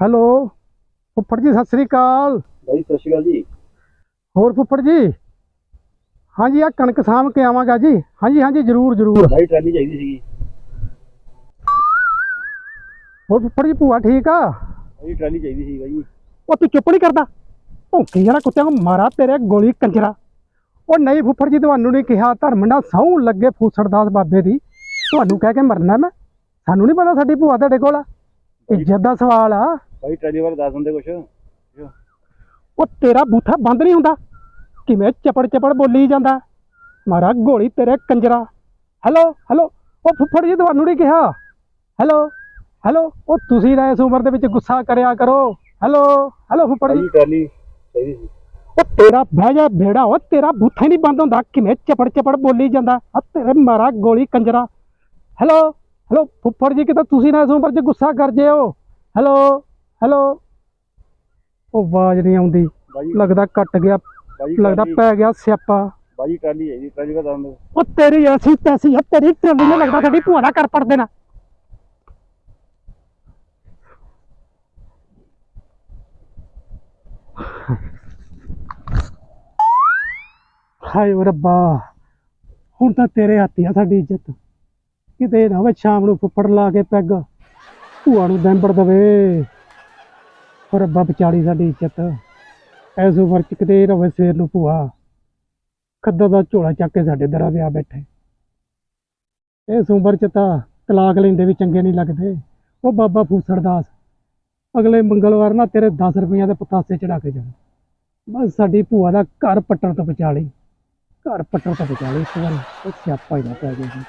Hello ਫੁੱਫੜ ਜੀ ਸਤਿ ਸ੍ਰੀ ਅਕਾਲ। ਬਾਈ ਸਤਿ ਸ਼੍ਰੀ ਅਕਾਲ ਜੀ। ਹੋਰ ਫੁੱਫੜ ਜੀ? ਹਾਂਜੀ ਆ ਕਣਕ ਸਾਂਭ ਕੇ ਆਵਾਂਗਾ ਜੀ। ਹਾਂਜੀ ਹਾਂਜੀ ਜ਼ਰੂਰ ਜ਼ਰੂਰ। ਬਾਈ ਟਰਾਲੀ ਚਾਹੀਦੀ ਸੀਗੀ। ਹੋਰ ਫੁੱਫੜ ਜੀ ਭੂਆ ਠੀਕ ਆ? ਬਾਈ ਟਰਾਲੀ ਚਾਹੀਦੀ ਸੀ ਬਾਈ। ਉਹ ਤੂੰ ਚੁੱਪ ਨਹੀਂ ਕਰਦਾ? ਭੌਂਕੀ ਵਾਲਾ ਕੁੱਤਿਆਂ ਨੂੰ ਮਾਰਾ ਤੇਰੇ ਗੋਲੀ ਕੰਜਰਾ। ਉਹ ਨਹੀਂ ਫੁੱਫੜ ਜੀ ਤੁਹਾਨੂੰ ਨਹੀਂ ਕਿਹਾ ਧਰਮ ਨਾਲ ਸਹੁੰ ਲੱਗੇ ਫੂਸੜਦਾਸ ਬਾਬੇ ਦੀ। ਤੁਹਾਨੂੰ ਕਹਿ ਕੇ ਮਰਨਾ ਮੈਂ? ਸਾਨੂੰ ਨਹੀਂ ਪਤਾ ਸਾਡੀ ਭੂਆ ਤੁਹਾਡੇ ਕੋਲ ਆ। ਇੱਜ਼ਤ ਦਾ ਸਵਾਲ ਆ। ਬਾਈ ਟਰਾਲੀ ਬਾਰੇ ਦੱਸ ਦਿੰਦੇ ਕੁਛ। ਉਹ ਤੇਰਾ ਬੂਥਾ ਬੰਦ ਨਹੀਂ ਹੁੰਦਾ। ਕਿਵੇਂ ਚਪੜ ਚਪੜ ਬੋਲੀ ਜਾਂਦਾ। ਮਾਰਾ ਗੋਲੀ ਤੇਰੇ ਕੰਜਰਾ। ਹੈਲੋ ਹੈਲੋ ਉਹ ਫੁੱਫੜ ਜੀ ਤੁਹਾਨੂੰ ਨਹੀਂ ਕਿਹਾ। ਹੈਲੋ ਹੈਲੋ ਉਹ ਤੁਸੀਂ ਨਾ ਇਸ ਉਮਰ ਦੇ ਵਿੱਚ ਗੁੱਸਾ ਕਰਿਆ ਕਰੋ। ਹੈਲੋ ਹੈਲੋ ਫੁੱਫੜ ਜੀ। ਟਰਾਲੀ ਚਾਹੀਦੀ ਸੀ। ਉਹ ਤੇਰਾ ਬਹਿ ਜਾ ਭੇੜਾ ਉਹ ਤੇਰਾ ਬੂਥਾ ਨਹੀਂ ਬੰਦ ਹੁੰਦਾ। ਕਿਵੇਂ ਚਪੜ ਚਪੜ ਬੋਲੀ ਜਾਂਦਾ। ਆ ਤੇਰੇ ਮਾਰਾ ਗੋਲੀ ਕੰਜਰਾ। ਹੈਲੋ ਹੈਲੋ ਫੁੱਫੜ ਜੀ ਕਿਤੇ ਤੁਸੀਂ ਨਾ ਉਮਰ 'ਚ ਗੁੱਸਾ ਕਰ ਜਿਓ। Hello hello. ਉਹ ਆਵਾਜ਼ ਨਹੀਂ ਆਉਂਦੀ। ਲੱਗਦਾ ਕੱਟ ਗਿਆ ਲੱਗਦਾ ਟਰਾਲੀ- ਪੈ ਗਿਆ ਸਿਆਪਾ। ਬਾਈ ਟਰਾਲੀ ਚਾਹੀਦੀ ਟਰਾਲੀ ਬਾਰੇ ਦੱਸ ਦਿੰਦੇ ਉਹ ਤੇਰੀ ਐਸੀ ਤੈਸੀ ਆ ਤੇਰੀ ਟਰਲੀ ਨੇ ਲੱਗਦਾ ਸਾਡੀ ਭੂਆ ਦਾ ਕਰ ਪੜ ਦੇਣਾ। ਹਾਏ ਰੱਬਾ ਹੁਣ ਤਾਂ ਤੇਰੇ ਹੱਥੀ ਆ ਸਾਡੀ ਇੱਜ਼ਤ। ਕਿਤੇ ਨਾ ਹੋਵੇ ਸ਼ਾਮ ਨੂੰ ਫੁੱਫੜ ਲਾ ਕੇ ਪੈਗ, ਭੂਆ ਨੂੰ ਦੈਂਬੜ ਦਵੇ। ਓ ਰੱਬਾ ਵਿਚਾਲੀ ਸਾਡੀ ਇੱਜ਼ਤ ਐਸ ਉਮਰ ਚ ਕਿਤੇ ਨਾ ਹੋਵੇ ਸਵੇਰ ਨੂੰ ਭੂਆ ਖੱਦਰ ਦਾ ਝੋਲਾ ਚੱਕ ਕੇ ਸਾਡੇ ਦਰਾਂ ਤੇ ਆ ਬੈਠੇ। ਇਸ ਉਮਰ ਚ ਤਾਂ ਤਲਾਕ ਲੈਂਦੇ ਵੀ ਚੰਗੇ ਨਹੀਂ ਲੱਗਦੇ। ਉਹ ਬਾਬਾ ਫੂਸੜ ਦਾਸ, ਅਗਲੇ ਮੰਗਲਵਾਰ ਨਾ ਤੇਰੇ 10 ਰੁਪਈਆ ਦੇ ਪਤਾਸੇ ਚੜਾ ਕੇ ਜਾਣਾ ਬਸ ਸਾਡੀ ਭੂਆ ਦਾ ਘਰ ਪੱਟਣ ਤੋਂ ਬਚਾ ਲਈ, ਘਰ ਪੱਟਣ ਤੋਂ ਬਚਾ ਲਈ ਇਸ ਵਾਰ ਉਹ ਸਿਆਪਾ ਹੀ ਨਾ ਪੈ ਜਾਵੇ